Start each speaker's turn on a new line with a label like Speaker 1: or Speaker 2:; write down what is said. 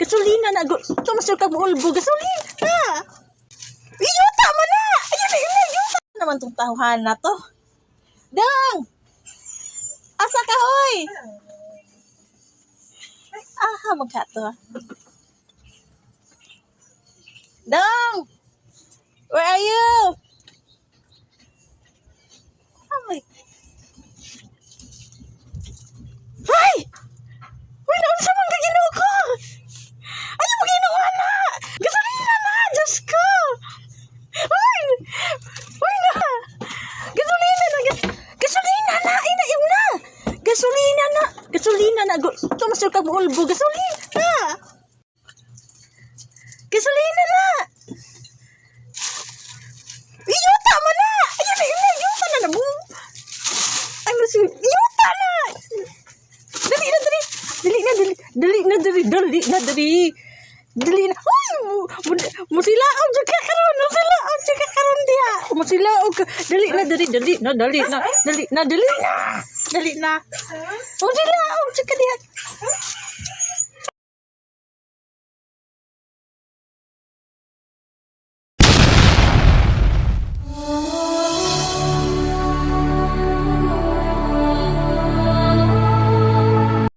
Speaker 1: na gu- tumasok ka bulbo gasolina na. Iyuta mo na. Ayun na, yun na, iyuta naman tong tahuhan na to. Dang! Asa ka, hoy? Ah, magkato. Dang! Where are you? Uy! Uy na! Gasolina na! Gas gasolina na! Ay, naiyaw na! Gasolina na! Gasolina na! Tumasok ka bulbo! Gasolina na! Gasolina na! Iyuta mo na! Ayun na, yun na! Iyuta na na! bu- Ay, mas... Iyuta na! Dali na, dali! Dali na, dali! Dali na, dali! Dali na, dali! Dali na! Uy! mu- mu- mo sila. Og dali na dali dali na dali na dali na dali na. Dali na. Og sila og sika diha